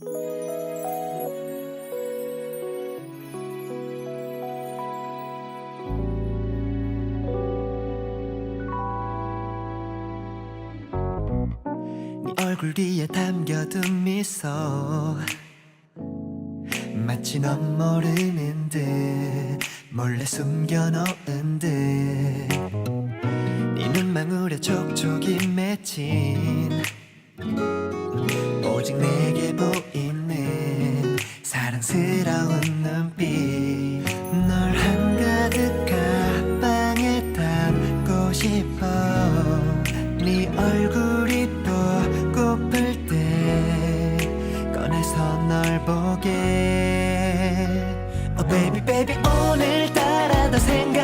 네 얼굴 뒤에 담겨둔 미소 마치 넌 모르는 듯 몰래 숨겨놓은 듯네 눈망울에 촉촉이 맺힌 오직 내게 보이는 사랑스러운 눈빛 널 한가득 가방에 담고 싶어. 네 얼굴이 또 고플 때 꺼내서 널 보게. Oh baby baby 오늘따라 더 생각